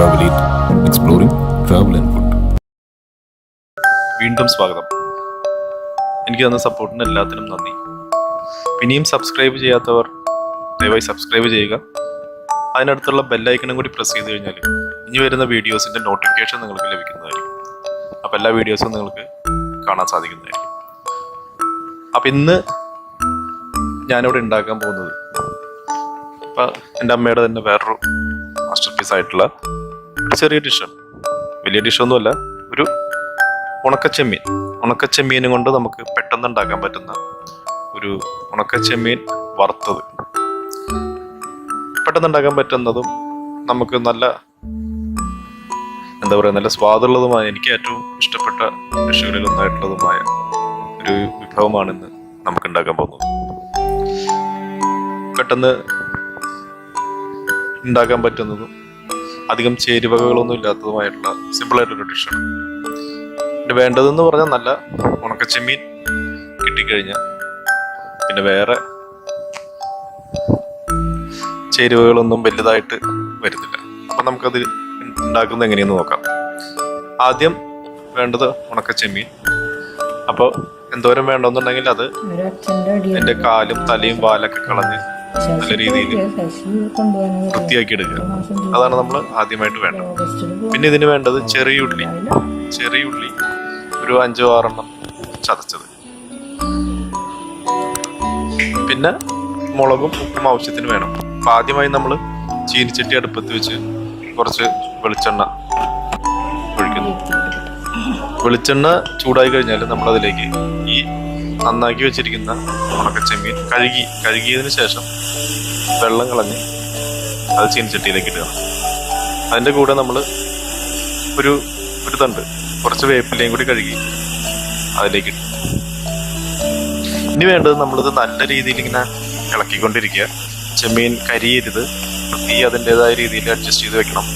Travel It, exploring travel and food. വീണ്ടും സ്വാഗതം. എനിക്ക് തന്ന സപ്പോർട്ടിന് എല്ലാത്തിനും നന്ദി. ഇനിയും സബ്സ്ക്രൈബ് ചെയ്യാത്തവർ ദയവായി സബ്സ്ക്രൈബ് ചെയ്യുക. അതിനടുത്തുള്ള ബെല്ലൈക്കണും കൂടി പ്രസ് ചെയ്ത് കഴിഞ്ഞാൽ ഇനി വരുന്ന വീഡിയോസിന്റെ നോട്ടിഫിക്കേഷൻ നിങ്ങൾക്ക് ലഭിക്കുന്നതായിരിക്കും. അപ്പോൾ എല്ലാ വീഡിയോസും നിങ്ങൾക്ക് കാണാൻ സാധിക്കുന്നതായിരിക്കും. അപ്പം ഇന്ന് ഞാനിവിടെ ഉണ്ടാക്കാൻ പോകുന്നത് ഇപ്പം എന്റെ അമ്മയുടെ തന്നെ വേറൊരു മാസ്റ്റർ പീസ് ആയിട്ടുള്ള ഒരു ചെറിയ ഡിഷാണ് വലിയ ഡിഷൊന്നുമല്ല ഒരു ഉണക്കച്ചെമ്മീൻ. ഉണക്കച്ചെമ്മീനും കൊണ്ട് നമുക്ക് പെട്ടെന്ന് ഉണ്ടാക്കാൻ പറ്റുന്ന ഒരു ഉണക്കച്ചെമ്മീൻ വറുത്തത്. പെട്ടെന്ന് ഉണ്ടാക്കാൻ പറ്റുന്നതും നമുക്ക് നല്ല എന്താ പറയുക നല്ല സ്വാദുള്ളതുമായ എനിക്ക് ഏറ്റവും ഇഷ്ടപ്പെട്ട ഡിഷുകളിൽ ഒന്നായിട്ടുള്ളതുമായ ഒരു വിഭവമാണ് ഇന്ന് നമുക്ക് ഉണ്ടാക്കാൻ പോകുന്നത്. പെട്ടെന്ന് ഉണ്ടാക്കാൻ പറ്റുന്നതും അധികം ചേരുവകളൊന്നും ഇല്ലാത്തതുമായിട്ടുള്ള സിമ്പിളായിട്ടൊരു ഡിഷാണ് പിന്നെ വേണ്ടതെന്ന് പറഞ്ഞാൽ നല്ല ഉണക്കച്ചെമ്മീൻ കിട്ടിക്കഴിഞ്ഞാൽ പിന്നെ വേറെ ചേരുവകളൊന്നും വലുതായിട്ട് വരുന്നില്ല. അപ്പം നമുക്കത് ഉണ്ടാക്കുന്നത് എങ്ങനെയെന്ന് നോക്കാം. ആദ്യം വേണ്ടത് ഉണക്കച്ചെമ്മീൻ. അപ്പോൾ എന്തോരം വേണമെന്നുണ്ടെങ്കിൽ അത് എന്റെ കാലും തലയും വാലൊക്കെ കളഞ്ഞ് നല്ല രീതിയിൽ വൃത്തിയാക്കി എടുക്കുക അതാണ് നമ്മൾ ആദ്യമായിട്ട് വേണ്ടത്. പിന്നെ ഇതിന് വേണ്ടത് ചെറിയ ഉള്ളി. ചെറിയ ഉള്ളി ഒരു അഞ്ചോ ആറെണ്ണം ചതച്ചത്. പിന്നെ മുളകും ഉപ്പും ആവശ്യത്തിന് വേണം. അപ്പൊ ആദ്യമായി നമ്മൾ ചീനിച്ചട്ടി അടുപ്പത്ത് വെച്ച് കുറച്ച് വെളിച്ചെണ്ണ ഒഴിക്കുന്നു. വെളിച്ചെണ്ണ ചൂടായി കഴിഞ്ഞാൽ ഈ നന്നാക്കി വെച്ചിരിക്കുന്ന ഉണക്കച്ചെമ്മീൻ കഴുകി കഴുകിയതിന് ശേഷം വെള്ളം കളഞ്ഞ് അത് ചീനച്ചട്ടിയിലേക്ക് ഇടുക. അതിന്റെ കൂടെ നമ്മൾ ഒരു ഒരു തണ്ട് കുറച്ച് വേപ്പിലയും കൂടി കഴുകി അതിലേക്ക് ഇട്ടു ഇനി വേണ്ടത് നമ്മളിത് നല്ല രീതിയിൽ ഇങ്ങനെ ഇളക്കിക്കൊണ്ടിരിക്കുക. ചെമ്മീൻ കരിയരുത്. തീ അതിന്റെതായ രീതിയിൽ അഡ്ജസ്റ്റ് ചെയ്ത് വെക്കണം.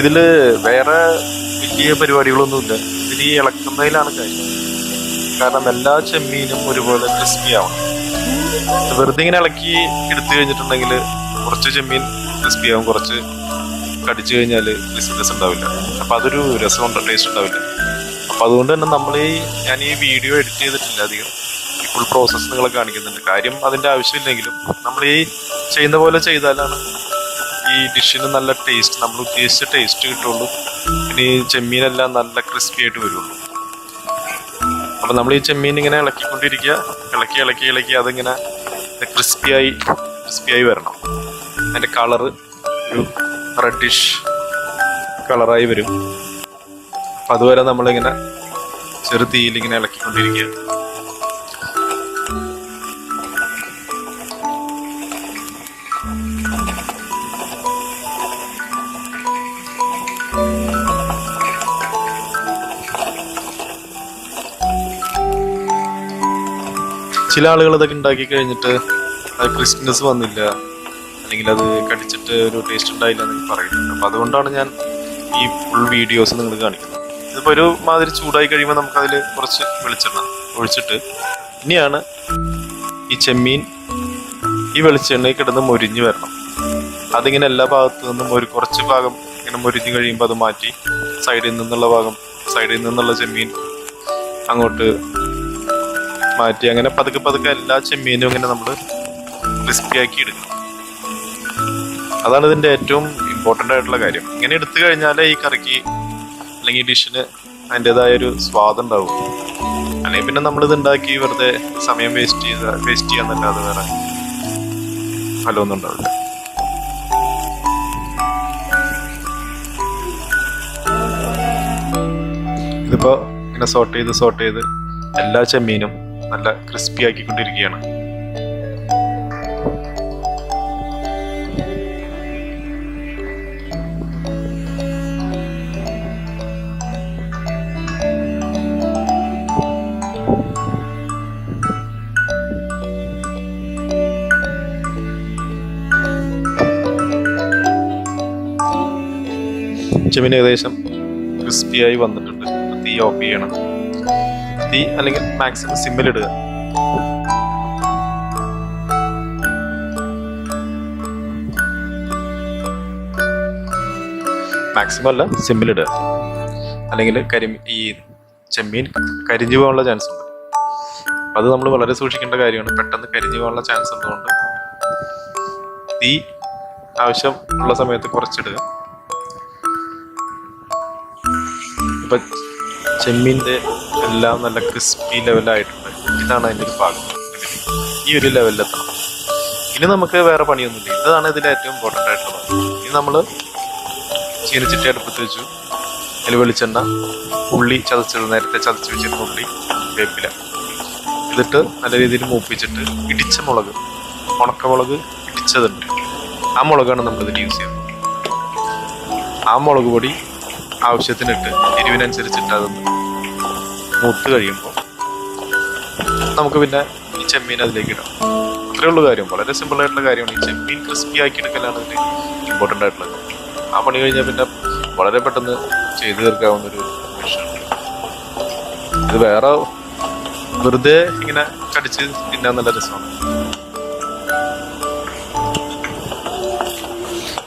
ഇതിൽ വേറെ വലിയ പരിപാടികളൊന്നുമില്ല. ഇതിൽ ഈ ഇളക്കുന്നതിലാണ് കാര്യം. കാരണം എല്ലാ ചെമ്മീനും ഒരുപോലെ ക്രിസ്പി ആവണം. വെറുതെ ഇങ്ങനെ ഇളക്കി എടുത്തു കഴിഞ്ഞിട്ടുണ്ടെങ്കിൽ കുറച്ച് ചെമ്മീൻ ക്രിസ്പി ആവും. കുറച്ച് കടിച്ചു കഴിഞ്ഞാൽ ക്രിസ്പിനെസ് ഉണ്ടാവില്ല. അപ്പം അതൊരു രസമുണ്ട് ടേസ്റ്റ് ഉണ്ടാവില്ല. അപ്പം അതുകൊണ്ട് തന്നെ നമ്മൾ ഈ ഞാൻ ഈ വീഡിയോ എഡിറ്റ് ചെയ്തിട്ടില്ല അധികം. ഫുൾ പ്രോസസ്സ് നിങ്ങളെ കാണിക്കുന്നുണ്ട്. കാര്യം അതിന്റെ ആവശ്യമില്ലെങ്കിലും നമ്മൾ ഈ ചെയ്യുന്ന പോലെ ചെയ്താലാണ് ഈ ഡിഷിന് നല്ല ടേസ്റ്റ് നമ്മൾ ഉദ്ദേശിച്ച ടേസ്റ്റ് കിട്ടുള്ളൂ. പിന്നെ ഈ ചെമ്മീനെല്ലാം നല്ല ക്രിസ്പി ആയിട്ട് വരുള്ളൂ. അപ്പൊ നമ്മൾ ഈ ചെമ്മീൻ ഇങ്ങനെ ഇളക്കിക്കൊണ്ടിരിക്കുക. ഇളക്കി ഇളക്കി ഇളക്കി അതിങ്ങനെ ക്രിസ്പിയായി ക്രിസ്പിയായി വരണം. അതിന്റെ കളറ് ഒരു റെഡിഷ് കളറായി വരും. അപ്പം അതുവരെ നമ്മളിങ്ങനെ ചെറു തീയിൽ ഇങ്ങനെ ഇളക്കിക്കൊണ്ടിരിക്കുക. ചില ആളുകൾ ഇതൊക്കെ ഉണ്ടാക്കി കഴിഞ്ഞിട്ട് അത് ക്രിസ്മസ് വന്നില്ല. അല്ലെങ്കിൽ അത് കടിച്ചിട്ട് ഒരു ടേസ്റ്റ് ഉണ്ടായില്ല എന്നൊക്കെ പറയുന്നുണ്ട്. അപ്പം അതുകൊണ്ടാണ് ഞാൻ ഈ ഫുൾ വീഡിയോസ് നിങ്ങൾ കാണിക്കുന്നത്. ഇതിപ്പോൾ ഒരു മാതിരി ചൂടായി കഴിയുമ്പോൾ നമുക്ക് അതിൽ കുറച്ച് വെളിച്ചെണ്ണ ഒഴിച്ചിട്ട് ഇനിയാണ് ഈ ചെമ്മീൻ ഈ വെളിച്ചെണ്ണയിൽ കിടന്ന് മൊരിഞ്ഞ് വരണം. അതിങ്ങനെ എല്ലാ ഭാഗത്തു നിന്നും ഒരു കുറച്ച് ഭാഗം ഇങ്ങനെ മൊരിഞ്ഞ് കഴിയുമ്പോൾ അത് മാറ്റി സൈഡിൽ നിന്നുള്ള ഭാഗം സൈഡിൽ നിന്നുള്ള ചെമ്മീൻ അങ്ങോട്ട് മാറ്റി അങ്ങനെ പതുക്കെ പതുക്കെ എല്ലാ ചെമ്മീനും ഇങ്ങനെ നമ്മൾ ക്രിസ്പി ആക്കി എടുക്കണം അതാണ് ഇതിന്റെ ഏറ്റവും ഇമ്പോർട്ടന്റ് ആയിട്ടുള്ള കാര്യം. ഇങ്ങനെ എടുത്തു കഴിഞ്ഞാൽ ഈ കറിക്ക് അല്ലെങ്കിൽ ഡിഷിന് അതിന്റെതായ ഒരു സ്വാദുണ്ടാവും അല്ലെങ്കിൽ പിന്നെ നമ്മളിത് ഉണ്ടാക്കി വെറുതെ സമയം വേസ്റ്റ് ചെയ്ത വേസ്റ്റ് ചെയ്യാന്നല്ലാതെ വേറെ ഫലമൊന്നും ഉണ്ടാവില്ല. ഇതിപ്പോ ഇങ്ങനെ സോർട്ട് ചെയ്ത് സോർട്ട് ചെയ്ത് എല്ലാ ചെമ്മീനും നല്ല ക്രിസ്പി ആക്കിക്കൊണ്ടിരിക്കുകയാണ്. ചെമ്മിന് ഏകദേശം ക്രിസ്പിയായി വന്നിട്ടുണ്ട്. തീ ഓഫ് ചെയ്യണം. തീ അല്ലെങ്കിൽ മാക്സിമം സിമ്മിലിടുക മാക്സിമം അല്ല സിമ്മിലിടുക അല്ലെങ്കിൽ കരി ഈ ചെമ്മീൻ കരിഞ്ഞു പോകാനുള്ള ചാൻസ് ഉണ്ട്. അത് നമ്മൾ വളരെ സൂക്ഷിക്കേണ്ട കാര്യമാണ്. പെട്ടെന്ന് കരിഞ്ഞു പോകാനുള്ള ചാൻസ് ഉള്ളതുകൊണ്ട് തീ ആവശ്യം ഉള്ള സമയത്ത് കുറച്ചിടുക. ഇപ്പൊ ചെമ്മീന്റെ എല്ലാം നല്ല ക്രിസ്പി ലെവലായിട്ടുണ്ട്. ഇതാണ് അതിന്റെ ഒരു ഭാഗം. ഈ ഒരു ലെവലിലെത്തണം. ഇനി നമുക്ക് വേറെ പണിയൊന്നുമില്ല. ഇതാണ് ഇതിൽ ഏറ്റവും ഇമ്പോർട്ടന്റ് ആയിട്ടുള്ളത് ഇനി നമ്മൾ ചീനച്ചിട്ടി അടുപ്പത്ത് വെച്ചു. അതിൽ വെളിച്ചെണ്ണ ഉള്ളി ചതച്ചത് നേരത്തെ ചതച്ച് വെച്ചിരുന്ന ഉള്ളി വേപ്പില. എന്നിട്ട് നല്ല രീതിയിൽ മൂപ്പിച്ചിട്ട് ഇടിച്ച മുളക് ഉണക്കമുളക് ഇടിച്ചതുണ്ട്. ആ മുളകാണ് നമ്മൾ ഇതിൽ യൂസ് ചെയ്യുന്നത്. ആ മുളക് പൊടി ആവശ്യത്തിനിട്ട് എരിവിനനുസരിച്ചിട്ട് അതൊന്ന് മൂത്ത് കഴിയുമ്പോൾ നമുക്ക് പിന്നെ ഈ ചെമ്മീൻ അതിലേക്ക് ഇടാം. അത്രേ ഉള്ളൂ കാര്യം. വളരെ സിമ്പിൾ ആയിട്ടുള്ള കാര്യമാണ്. ഈ ചെമ്മീൻ ക്രിസ്പി ആക്കി എടുക്കലാണ് ഇതിൽ ഇമ്പോർട്ടന്റ് ആയിട്ടുള്ളത്. ആ പണി കഴിഞ്ഞാൽ പിന്നെ വളരെ പെട്ടെന്ന് ചെയ്തു തീർക്കാവുന്ന ഒരു ഇത് വേറെ വെറുതെ ഇങ്ങനെ കടിച്ച് തിന്നാൻ നല്ല രസമാണ്.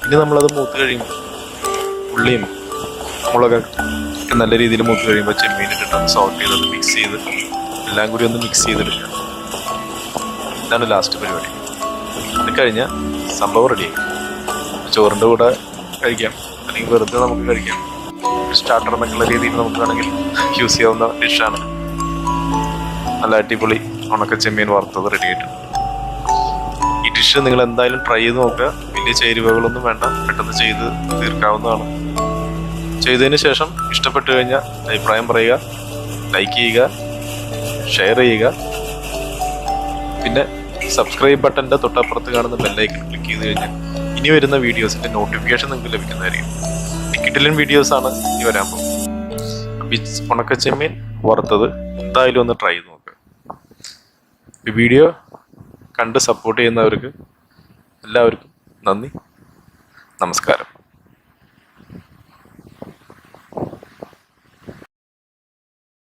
ഇനി നമ്മളത് മൂത്ത് കഴിയുമ്പോൾ ഉള്ളിയും മുളകൊക്കെ നല്ല രീതിയിൽ മൂത്ത് കഴിയുമ്പോൾ ചെമ്മീൻ ഇട്ടിട്ട് സോൾട്ട് ചെയ്ത് മിക്സ് ചെയ്ത് എല്ലാം കൂടി ഒന്ന് മിക്സ് ചെയ്തെടുക്കുക. ഇതാണ് ലാസ്റ്റ് പരിപാടി. ഇത് കഴിഞ്ഞാൽ സംഭവം റെഡിയായി ചോറിന്റെ കൂടെ കഴിക്കാം. അല്ലെങ്കിൽ വെറുതെ നമുക്ക് കഴിക്കാം. സ്റ്റാർട്ടർ എന്നൊക്കെയുള്ള രീതിയിൽ നമുക്ക് വേണമെങ്കിൽ യൂസ് ചെയ്യാവുന്ന ഡിഷാണ് നല്ല അടിപൊളി ഉണക്ക ചെമ്മീൻ വറുത്തത് റെഡി ആയിട്ടുണ്ട്. ഈ ഡിഷ് നിങ്ങൾ എന്തായാലും ട്രൈ ചെയ്ത് നോക്കുക. വലിയ ചേരുവകളൊന്നും വേണ്ട. പെട്ടെന്ന് ചെയ്ത് തീർക്കാവുന്നതാണ്. ചെയ്തതിന് ശേഷം ഇഷ്ടപ്പെട്ടു കഴിഞ്ഞാൽ അഭിപ്രായം പറയുക ലൈക്ക് ചെയ്യുക ഷെയർ ചെയ്യുക. പിന്നെ സബ്സ്ക്രൈബ് ബട്ടന്റെ തൊട്ടപ്പുറത്ത് കാണുന്ന ബെല്ലൈക്കൺ ക്ലിക്ക് ചെയ്ത് കഴിഞ്ഞാൽ ഇനി വരുന്ന വീഡിയോസിന്റെ നോട്ടിഫിക്കേഷൻ നിങ്ങൾക്ക് ലഭിക്കുന്നതായിരിക്കും. കിട്ടിലൻ വീഡിയോസാണ് ഇനി വരാൻ പോകുന്നത്. അപ്പം ഉണക്കച്ചെമ്മീൻ വറുത്തത്. എന്തായാലും ഒന്ന് ട്രൈ ചെയ്ത് നോക്കുക ഈ വീഡിയോ കണ്ട് സപ്പോർട്ട് ചെയ്യുന്നവർക്ക് എല്ലാവർക്കും നന്ദി. നമസ്കാരം.